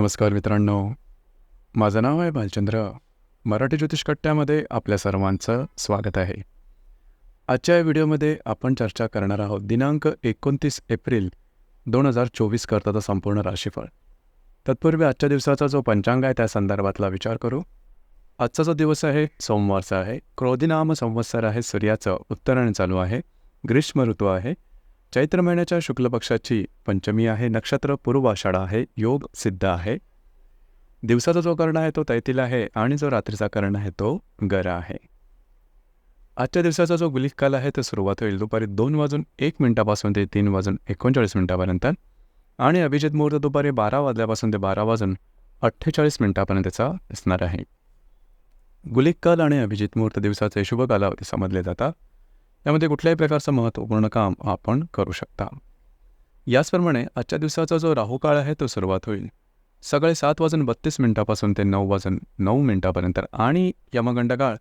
नमस्कार मित्रांनो. माझं नाव आहे भालचंद्र मराठी ज्योतिष कट्ट्यामध्ये आपल्या सर्वांचं स्वागत आहे. आजच्या या व्हिडिओमध्ये आपण चर्चा करणार आहोत दिनांक एकोणतीस एप्रिल दोन हजार चोवीस करताचा संपूर्ण राशीफळ. तत्पूर्वी आजच्या दिवसाचा जो पंचांग आहे त्या संदर्भातला विचार करू. आजचा जो दिवस आहे सोमवारचा आहे. क्रोधिनाम संवत्सर आहे सूर्याचं उत्तरायण चालू आहे. ग्रीष्म ऋतू आहे. चैत्र महिन्याच्या शुक्ल पक्षाची पंचमी आहे नक्षत्र पूर्व आहे योग सिद्ध आहे. दिवसाचा जो कर्ण आहे तो तैतील आहे आणि जो रात्रीचा कर्ण आहे तो गर आहे. आजच्या दिवसाचा जो गुलिक काल आहे तो सुरुवात होईल दुपारी दोन वाजून एक मिनिटापासून ते तीन वाजून एकोणचाळीस मिनिटापर्यंत आणि अभिजित मुहूर्त दुपारी बारा वाजल्यापासून ते बारा वाजून अठ्ठेचाळीस मिनिटापर्यंतचा असणार आहे. गुलिक काल आणि अभिजित मुहूर्त दिवसाचे शुभ कालावधी समजले जातात यामध्ये कुठल्याही प्रकारचं महत्त्वपूर्ण काम आपण करू शकता. याचप्रमाणे आजच्या दिवसाचा जो राहुकाळ आहे तो सुरुवात होईल. सकाळी सात वाजून बत्तीस मिनिटापासून ते नऊ वाजून नऊ मिनिटापर्यंत आणि यमगंड काळ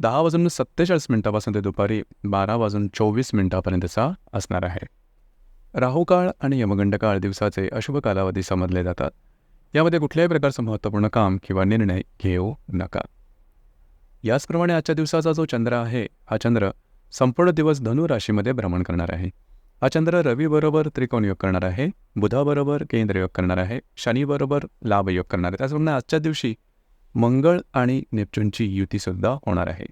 दहा वाजून सत्तेचाळीस मिनिटापासून ते दुपारी बारा वाजून चोवीस मिनिटापर्यंतचा असणार आहे. राहुकाळ आणि यमगंड काळ दिवसाचे अशुभ कालावधी समजले जातात. यामध्ये कुठल्याही प्रकारचं महत्त्वपूर्ण काम किंवा निर्णय घेऊ नका. याचप्रमाणे आजच्या दिवसाचा जो चंद्र आहे हा चंद्र संपूर्ण दिवस धनु राशीमध्ये भ्रमण करणार आहे. हा चंद्र रवीबरोबर त्रिकोण योग करणार आहे बुधाबरोबर केंद्र योग करणार आहे शनीबरोबर लाभ योग करणार आहे. त्याचप्रमाणे आजच्या दिवशी मंगळ आणि नेपच्यूनची युतीसुद्धा होणार आहे.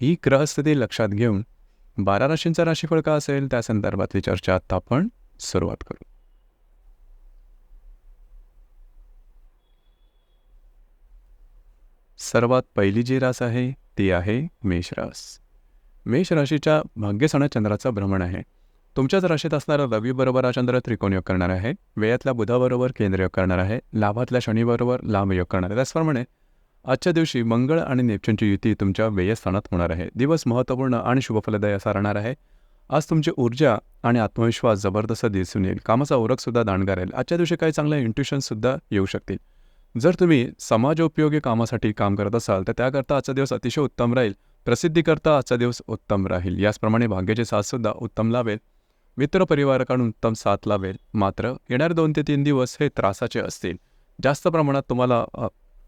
ही ग्रहस्थिती लक्षात घेऊन बारा राशींचा राशीफळ का असेल त्या संदर्भातली चर्चा आता आपण सुरुवात करू. सर्वात पहिली जी रास आहे ती आहे मेषरास मेष राशीच्या भाग्यसणा चंद्राचं भ्रमण आहे. तुमच्याच राशीत असणारा रवीबरोबर हा चंद्र त्रिकोण योग करणार आहे. वेळातल्या बुधाबरोबर केंद्र योग करणार आहे. लाभातल्या शनीबरोबर लांब योग करणार आहे. त्याचप्रमाणे आजच्या दिवशी मंगळ आणि नेपच्यूनची युती तुमच्या व्ययस्थानात होणार आहे. दिवस महत्त्वपूर्ण आणि शुभफलदायी असा राहणार आहे. आज तुमची ऊर्जा आणि आत्मविश्वास जबरदस्त दिसून येईल. कामाचा ओरखसुद्धा दाणगार राहील. आजच्या दिवशी काही चांगल्या इंट्युशनसुद्धा येऊ शकतील. जर तुम्ही समाजोपयोगी कामासाठी काम करत असाल तर त्याकरता आजचा दिवस अतिशय उत्तम राहील. प्रसिद्धीकरता आजचा दिवस उत्तम राहील. याचप्रमाणे भाग्याचे साथसुद्धा उत्तम लावेल मित्रपरिवाराकडून उत्तम साथ लावेल मात्र येणारे दोन ते तीन दिवस हे त्रासाचे असतील. जास्त प्रमाणात तुम्हाला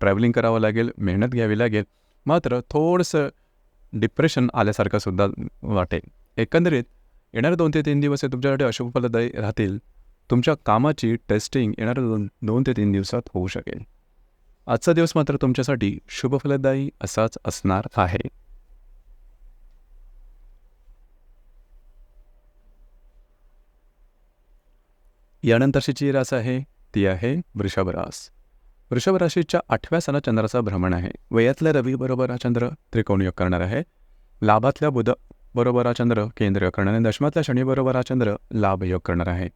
ट्रॅव्हलिंग करावं लागेल मेहनत घ्यावी लागेल. मात्र थोडंसं डिप्रेशन आल्यासारखं सुद्धा वाटेल. एकंदरीत येणारे दोन ते तीन दिवस हे तुमच्यासाठी अशुभफलदायी राहतील. तुमच्या कामाची टेस्टिंग येणाऱ्या दोन दोन ते तीन दिवसात होऊ शकेल. आजचा दिवस मात्र तुमच्यासाठी शुभफलदायी असाच असणार आहे. यानंतरची जी रास आहे ती आहे वृषभ रास. वृषभ राशीच्या आठव्या सणा चंद्राचा भ्रमण आहे. वयातल्या रवीबरोबर हा चंद्र त्रिकोण योग करणार आहे. लाभातल्या बुध बरोबर हा चंद्र केंद्र योग करणार आहे. दशमातल्या शनीबरोबर हा चंद्र लाभ योग करणार आहे.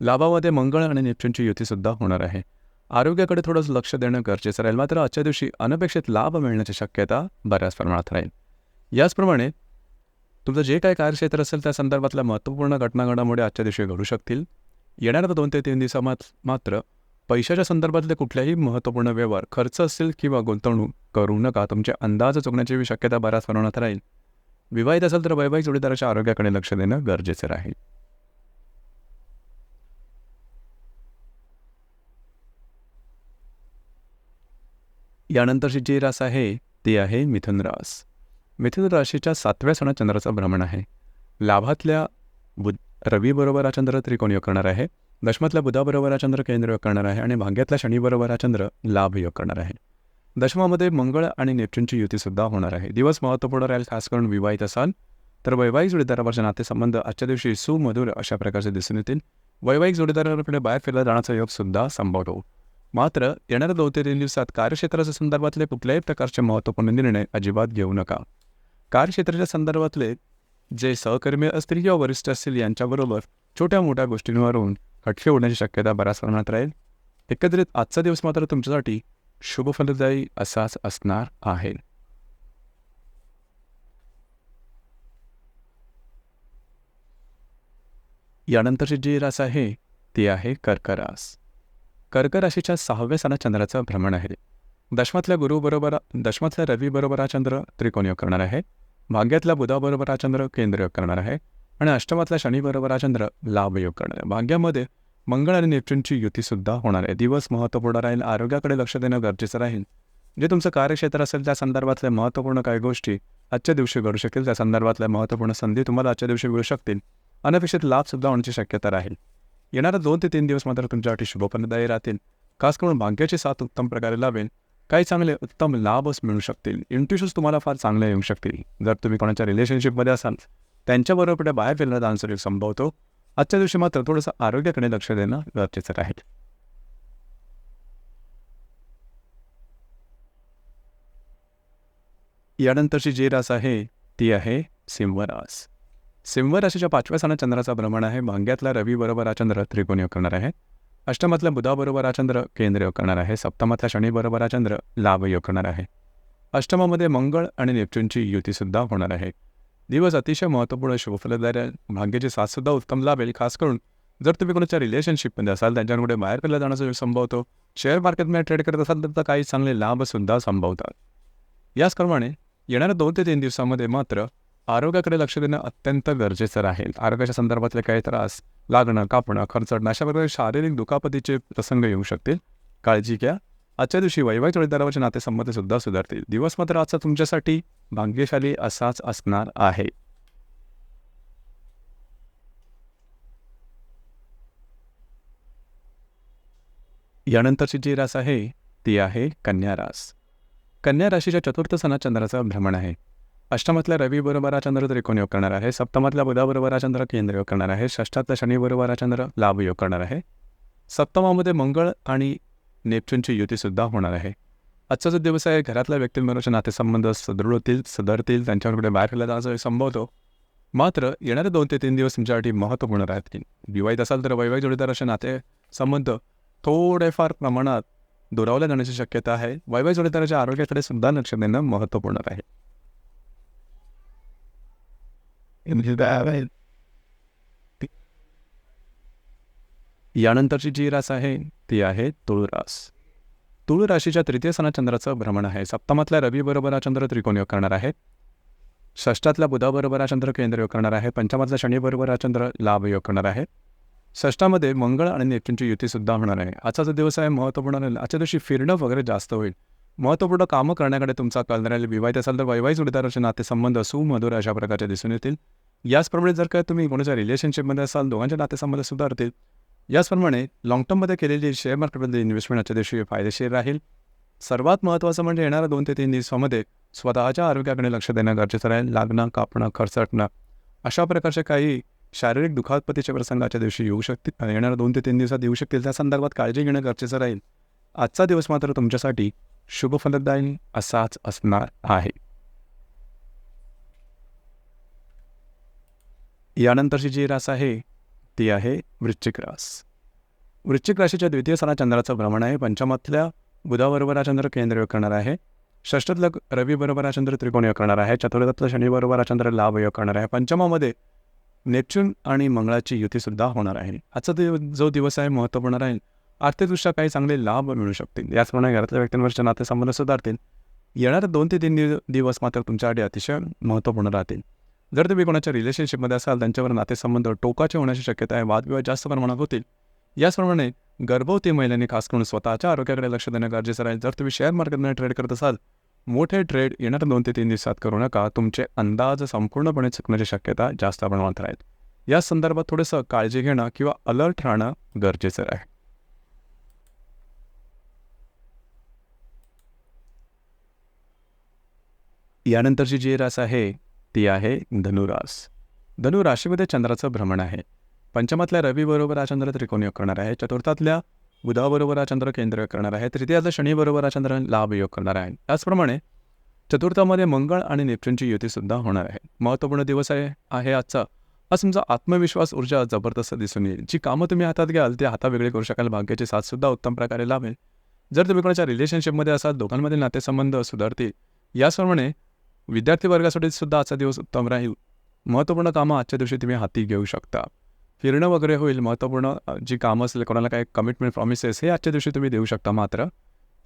लाभामध्ये मंगळ आणि नेपच्यूनची युतीसुद्धा होणार आहे. आरोग्याकडे थोडंसं लक्ष देणं गरजेचं राहील. मात्र आजच्या दिवशी अनपेक्षित लाभ मिळण्याची शक्यता बऱ्याच प्रमाणात राहील. याचप्रमाणे तुमचं जे काही कार्यक्षेत्र असेल त्या संदर्भातल्या महत्त्वपूर्ण घटनाघडामुळे आजच्या दिवशी घडू शकतील. येणाऱ्या दोन ते तीन दिवसात मात्र पैशाच्या संदर्भातले कुठल्याही महत्त्वपूर्ण व्यवहार खर्च असेल किंवा गुंतवणूक करू नका. तुमचे अंदाज चुकण्याची शक्यता बऱ्याच प्रमाणात राहील. विवाहित असेल तर वैवाहिक जोडीदाराच्या आरोग्याकडे लक्ष देणं गरजेचं राहील. यानंतरची जी रास आहे ती आहे मिथुन रास. मिथुन राशीच्या सातव्या सणात चंद्राचं भ्रमण आहे. लाभातल्या बुध रवीबरोबर हा चंद्र त्रिकोण योग करणार आहे. दशमातल्या बुधाबरोबर हा चंद्र केंद्र योग करणार आहे आणि भाग्यातल्या शनीबरोबर हा चंद्र लाभ योग करणार आहे. दशमामध्ये मंगळ आणि नेपच्यूनची युतीसुद्धा होणार आहे. दिवस महत्त्वपूर्ण राहील खास करून विवाहित असाल तर वैवाहिक जोडीदारावरचे नातेसंबंध आजच्या दिवशी सुमधुर अशा प्रकारचे दिसून येतील. वैवाहिक जोडीदाराकडे बाहेर फिरला जाण्याचा योगसुद्धा संभवतो. मात्र येणाऱ्या दोन ते तीन दिवसात कार्यक्षेत्राच्या संदर्भातले कुठल्याही प्रकारचे महत्त्वपूर्ण निर्णय अजिबात घेऊ नका. कार्यक्षेत्राच्या संदर्भातले जे सहकर्मी असतील किंवा वरिष्ठ असतील यांच्याबरोबर छोट्या मोठ्या गोष्टींवरून खटके होण्याची शक्यता बऱ्याच प्रमाणात राहील. एकत्रित आजचा दिवस मात्र तुमच्यासाठी शुभफलदायी असाच असणार आहे. यानंतरची जी रास आहे ती आहे कर्करास. कर्क राशीच्या सहाव्या सणात चंद्राचं भ्रमण आहे. दशमातल्या गुरुबरोबर दशमातल्या रवीबरोबर हा चंद्र त्रिकोणयोग करणार आहे. भाग्यातल्या बुधाबरोबर हा चंद्र केंद्रयोग करणार आहे. आणि अष्टमातल्या शनीबरोबर हा चंद्र लाभयोग करणार आहे. भाग्यामध्ये मंगळ आणि नेपच्यूनची युतीसुद्धा होणार आहे. दिवस महत्त्वपूर्ण राहील. आरोग्याकडे लक्ष देणं गरजेचं राहील. जे तुमचं कार्यक्षेत्र असेल त्या संदर्भातल्या महत्त्वपूर्ण काही गोष्टी आजच्या दिवशी घडू शकतील त्या संदर्भातल्या महत्त्वपूर्ण संधी तुम्हाला आजच्या दिवशी मिळू शकतील. अनपेक्षित लाभसुद्धा होण्याची शक्यता राहील. येणाऱ्या दोन ते तीन दिवस मात्र तुमच्यासाठी शुभफलदायी राहतील. खास करून भाग्याची साथ उत्तम प्रकारे लावेल काही चांगले उत्तम लाभच मिळू शकतील. इंट्युशन्स तुम्हाला फार चांगले येऊ शकतील. जर तुम्ही कोणाच्या रिलेशनशिपमध्ये असाल त्यांच्याबरोबर कुठे बाहेर फिरण्याचा आन्सर संभवतो. आजच्या दिवशी मात्र थोडंसं आरोग्याकडे लक्ष देणं गरजेचं राहील. यानंतरची जी रास आहे ती आहे सिंह रास सिंह राशीच्या पाचव्या स्थानात चंद्राचा भ्रमण आहे. भांग्यातला रवी बरोबर हा चंद्र त्रिकोणी करणार आहे. अष्टमातल्या बुधाबरोबर हा चंद्र केंद्र करणार आहे. सप्तमातल्या शनीबरोबर हा चंद्र लाभ योग करणार आहे. अष्टमामध्ये मंगळ आणि नेपच्यूनची युतीसुद्धा होणार आहे. दिवस अतिशय महत्त्वपूर्ण शुभफलदार भाग्याची साथसुद्धा उत्तम लाभेल खास करून जर तुम्ही कोणाच्या रिलेशनशिपमध्ये असाल त्यांच्याकडे बाहेर पडल्या जाण्याचा संभवतो शेअर मार्केटमध्ये ट्रेड करत असाल तर काही चांगले लाभसुद्धा संभवतात. याचप्रमाणे येणाऱ्या दोन ते तीन दिवसामध्ये मात्र आरोग्याकडे लक्ष देणं अत्यंत गरजेचं राहील. आरोग्याच्या संदर्भातले काही त्रास लागणं कापणं खर्चडणं अशा प्रकारे शारीरिक दुखापतीचे प्रसंग येऊ शकतील. काळजी घ्या. आजच्या दिवशी वैवाहिक जोडीदारावरचे नातेसंबंध सुद्धा सुधारतील. दिवस मात्र आजचा तुमच्यासाठी भाग्यशाली असाच असणार आहे. यानंतरची जी रास आहे ती आहे कन्या रास. कन्या राशीच्या चतुर्थ सणात चंद्राचं भ्रमण आहे. अष्टमातल्या रवी बरोबर हा चंद्र त्रिकोण योग करणार आहे? सप्तमातल्या बुधाबरोबर हा चंद्र केंद्र योग करणार आहे? षष्ठातल्या शनी बरोबर हा चंद्र लाभ योग करणार आहे? सप्तमामध्ये मंगळ आणि नेपच्यूनची युतीसुद्धा होणार आहे. आजचा जो दिवस आहे घरातल्या व्यक्तींबरोबरचे नातेसंबंध सदृढ होतील सुधारतील त्यांच्याकडे बाहेर फिरला जाण्याचा संभवतो मात्र येणारे दोन ते तीन दिवस तुमच्यासाठी महत्त्वपूर्ण राहतील. विवाहित असाल तर वैवाहिक जोडीदार असे नाते संबंध थोडेफार प्रमाणात दुरावल्या जाण्याची शक्यता आहे. वैवाहिक जोडीदाराच्या आरोग्याकडे सुद्धा लक्ष देणं महत्त्वपूर्ण राहील यानंतरची जी रास आहे ती आहे तुळ रास. तुळ राशीच्या तृतीय सणात चंद्राचं भ्रमण आहे. सप्तमातल्या रवीबरोबर हा चंद्र त्रिकोण योग करणार आहे षष्ठातल्या बुधाबरोबर हा चंद्र केंद्र योग करणार आहे. पंचमातल्या शनीबरोबर हा चंद्र लाभ योग करणार आहे. षष्ठामध्ये मंगळ आणि नेपच्यूनची युतीसुद्धा होणार आहे. आजचा जो दिवस आहे महत्त्वपूर्ण आजच्या दिवशी फिरणं वगैरे जास्त होईल. महत्त्वपूर्ण कामं करण्याकडे तुमचा कल राहील. विवाहित असाल तर वैवाहिक जोडीदाराचे नातेसंबंध सुमधुर अशा प्रकारचे दिसून येतील. याचप्रमाणे जर काय तुम्ही कोणाच्या रिलेशनशिपमध्ये असाल दोघांच्या नातेसंबंध सुधारतील याचप्रमाणे लाँग टर्ममध्ये केलेली शेअर मार्केटमध्ये इन्व्हेस्टमेंट आजच्या दिवशी फायदेशीर राहील. सर्वात महत्त्वाचं म्हणजे येणाऱ्या दोन ते तीन दिवसामध्ये स्वतःच्या आरोग्याकडे लक्ष देणं गरजेचं राहील लागणं कापणं खर्चटणं अशा प्रकारचे काही शारीरिक दुखापतीचे प्रसंग आजच्या दिवशी येऊ शकतील येणाऱ्या दोन ते तीन दिवसात येऊ शकतील. त्या संदर्भात काळजी घेणं गरजेचं राहील. आजचा दिवस मात्र तुमच्यासाठी शुभफलदायी असाच असणार आहे. यानंतरची जी रास आहे ती आहे वृश्चिक रास. वृश्चिक राशीच्या द्वितीय सणा चंद्राचं भ्रमण आहे. पंचमातल्या बुधाबरोबर हा चंद्र केंद्र करणार आहे. षष्ठातलं रवीबरोबर हा चंद्र त्रिकोण योग करणार आहे. चतुर्थातलं शनिबरोबर हा चंद्र लाभ योग करणार आहे. पंचमामध्ये नेपच्यून आणि मंगळाची युतीसुद्धा होणार आहे. आजचा दिव जो दिवस आहे महत्त्वपूर्ण राहील. आर्थिकदृष्ट्या काही चांगले लाभ मिळू शकतील. याचप्रमाणे घरातल्या व्यक्तींवरचे नातेसंबंध सुधारतील. येणारे दोन ते तीन दिवस मात्र तुमच्यासाठी अतिशय महत्त्वपूर्ण राहतील. जर तुम्ही कोणाच्या रिलेशनशिपमध्ये असाल त्यांच्यावर नातेसंबंध टोकाचे होण्याची शक्यता आहे वादविवाद जास्त प्रमाणात होतील. याचप्रमाणे गर्भवती महिलांनी खास करून स्वतःच्या आरोग्याकडे लक्ष देणं गरजेचं राहील. जर तुम्ही शेअर मार्केटमध्ये ट्रेड करत असाल मोठे ट्रेड येणाऱ्या दोन ते तीन दिवसात करू नका. तुमचे अंदाज संपूर्णपणे चुकण्याची शक्यता जास्त प्रमाणात राहील. या संदर्भात थोडंसं काळजी घेणं किंवा अलर्ट राहणं गरजेचं आहे. यानंतरची जी रास आहे ती आहे धनुरास. धनु राशीमध्ये चंद्राचं भ्रमण आहे. पंचमातल्या रवीबरोबर हा चंद्र त्रिकोण योग करणार आहे. चतुर्थातल्या बुधाबरोबर हा चंद्र केंद्र योग करणार आहे. तृतीयाचा शनीबरोबर हा चंद्र लाभ योग करणार आहे. त्याचप्रमाणे चतुर्थामध्ये मंगळ आणि नेपच्यूनची युतीसुद्धा होणार आहे. महत्त्वपूर्ण दिवस आहे आहे आजचा. आज तुमचा आत्मविश्वास ऊर्जा जबरदस्त दिसून येईल. जी कामं तुम्ही हातात घ्याल ते हाता वेगळे करू शकाल. भाग्याची साथसुद्धा उत्तम प्रकारे लाभेल. जर तुम्ही कोणाच्या रिलेशनशिपमध्ये असाल दोघांमधील नातेसंबंध सुधारतील याचप्रमाणे विद्यार्थी वर्गासाठी सुद्धा आजचा दिवस उत्तम राहील. महत्त्वपूर्ण कामं आजच्या दिवशी तुम्ही हाती घेऊ शकता. फिरणं वगैरे होईल महत्त्वपूर्ण जी कामं असेल कोणाला काही कमिटमेंट प्रॉमिसेस हे आजच्या दिवशी तुम्ही देऊ शकता मात्र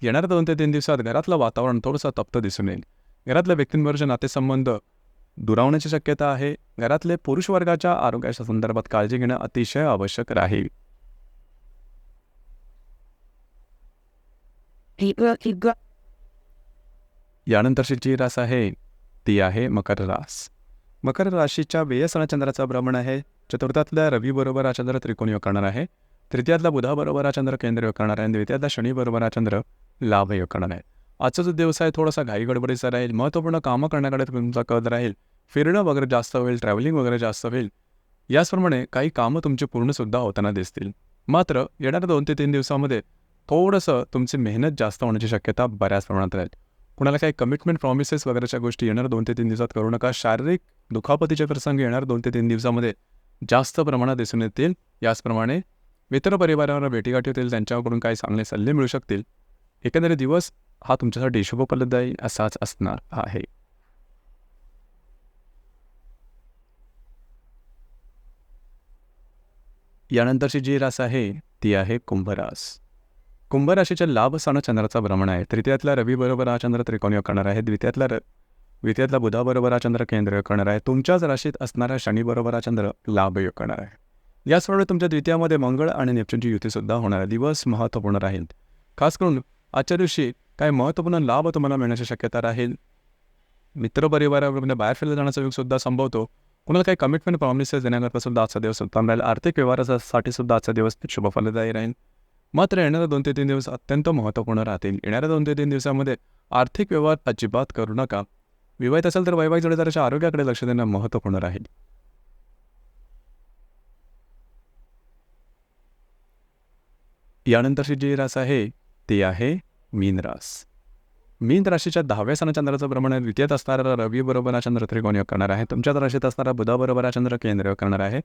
येणाऱ्या दोन ते तीन दिवसात घरातलं वातावरण थोडंसं तप्त दिसून येईल. घरातल्या व्यक्तींवरचे नातेसंबंध दुरावण्याची शक्यता आहे घरातले पुरुष वर्गाच्या आरोग्याच्या संदर्भात काळजी घेणं अतिशय आवश्यक राहील. यानंतरची जी रास आहे ती आहे मकर रास. मकर राशीच्या व्ययसना चंद्राचा भ्रमण आहे. चतुर्थातल्या रवीबरोबर हा चंद्र त्रिकोण योग करणार आहे. तृतीयातला बुधाबरोबर हा चंद्र केंद्र योग करणार आहे. आणि द्वितीयातला शनीबरोबर हा चंद्र लाभ योग करणार आहे. आजचा जो दिवस आहे थोडासा घाई गडबडीचा राहील. महत्त्वपूर्ण कामं करण्याकडे तुमचा कद राहील. फिरणं वगैरे जास्त होईल ट्रॅव्हलिंग वगैरे जास्त होईल. याचप्रमाणे काही कामं तुमची पूर्णसुद्धा होताना दिसतील. मात्र येणाऱ्या दोन ते तीन दिवसामध्ये थोडंसं तुमची मेहनत जास्त होण्याची शक्यता बऱ्याच प्रमाणात राहील. कुणाला काही कमिटमेंट प्रॉमिसेस वगैरेच्या गोष्टी येणार दोन ते तीन दिवसात करू नका. शारीरिक दुखापतीचे प्रसंग येणार दोन ते तीन दिवसामध्ये जास्त प्रमाणात दिसून येतील. याचप्रमाणे मित्र परिवारावर भेटीगाठी होतील त्यांच्याकडून काही चांगले सल्ले मिळू शकतील. एकंदरीत दिवस हा तुमच्यासाठी शुभफलदायी असाच असणार आहे. यानंतरची जी रास आहे ती आहे कुंभरास. कुंभराशीच्या लाभ स्थान चंद्राचा भ्रमण आहे. तृतीयातल्या रवीबरोबर हा चंद्र त्रिकोणी करणार आहे. द्वितीयातला र बुधाबरोबर हा चंद्र केंद्र करणार आहे. तुमच्याच राशीत असणाऱ्या शनीबरोबर हा चंद्र लाभयोग करणार आहे. याचप्रमाणे तुमच्या द्वितीयामध्ये मंगळ आणि नेपच्यूनची युतीसुद्धा होणार आहे. दिवस महत्त्वपूर्ण राहील. खास करून आजच्या दिवशी काही महत्त्वपूर्ण लाभ तुम्हाला मिळण्याची शक्यता राहील? मित्रपरिवाराबरोबर बाहेर फिरला जाण्याचा योगसुद्धा संभवतो. कुणाला काही कमिटमेंट प्रॉमिसेस देण्याकरता सुद्धा आजचा दिवस उत्तम राहील. आर्थिक व्यवहारासाठी सुद्धा आजचा दिवस शुभफलदायी राहील. मात्र येणाऱ्या दोन ते तीन दिवस अत्यंत महत्त्वपूर्ण राहतील. येणाऱ्या दोन ते तीन दिवसामध्ये आर्थिक व्यवहार अजिबात करू नका. विवाहित असेल तर वैवाहिक जोडीदाराच्या आरोग्याकडे लक्ष देणं महत्त्वपूर्ण राहील. यानंतरची जी रास आहे ती आहे मीन रास. मीन राशीच्या दहाव्या सण चंद्राचं प्रमाण द्वितीयत असणारा रवी बरोबर हा चंद्र त्रिकोण योग करणार आहे. तुमच्याच राशीत असणारा बुधाबरोबर हा चंद्र केंद्र योग करणार आहे.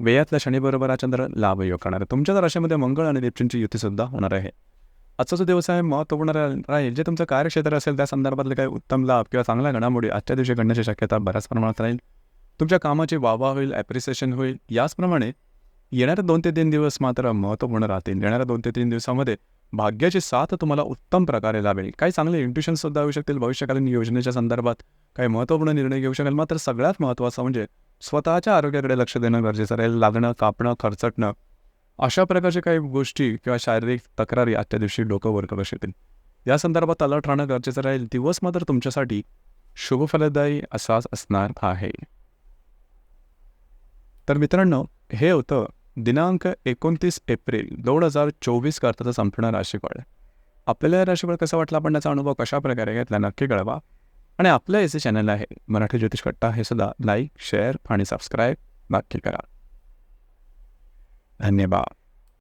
व्ययातल्या शनीबरोबर हा चंद्र लाभ योग करणार आहे. तुमच्याच राशीमध्ये मंगळ आणि नेपच्यूनची युतीसुद्धा होणार आहे. आजचा जो दिवस आहे महत्त्वपूर्ण राहील. जे तुमचं कार्यक्षेत्र असेल त्या संदर्भातले काही उत्तम लाभ किंवा चांगल्या घडामोडी आजच्या दिवशी घडण्याची शक्यता बऱ्याच प्रमाणात राहील. तुमच्या कामाची वावा होईल ॲप्रिसिएशन होईल. याचप्रमाणे येणाऱ्या दोन ते तीन दिवस मात्र महत्त्वपूर्ण राहतील. येणाऱ्या दोन ते तीन दिवसामध्ये भाग्याची साथ तुम्हाला उत्तम प्रकारे लाभेल. काही चांगले इंट्युशनसुद्धा होऊ शकतील भविष्यकालीन योजनेच्या संदर्भात. काही महत्त्वपूर्ण निर्णय घेऊ शकेल. मात्र सगळ्यात महत्त्वाचं म्हणजे स्वतःच्या आरोग्याकडे लक्ष देणं गरजेचं राहील. लागणं कापणं खर्चटणं. अशा प्रकारच्या काही गोष्टी किंवा शारीरिक तक्रारी आजच्या दिवशी डोकं वर करू शकतील या संदर्भात अलर्ट राहणं गरजेचं राहील. दिवस मात्र तुमच्यासाठी शुभफलदायी असाच असणार आहे. तर मित्रांनो हे होतं दिनांक एकोणतीस एप्रिल दोन हजार चोवीस करताचा संपूर्ण राशीफळ. आपल्याला या राशीफळ कसा वाटला आपण त्याचा अनुभव कशा प्रकारे घेतला नक्की कळवा. आणि आपलं याचे चॅनल आहे मराठी ज्योतिष कट्टा हे सुद्धा लाईक शेअर आणि सबस्क्राईब नक्की करा. धन्यवाद.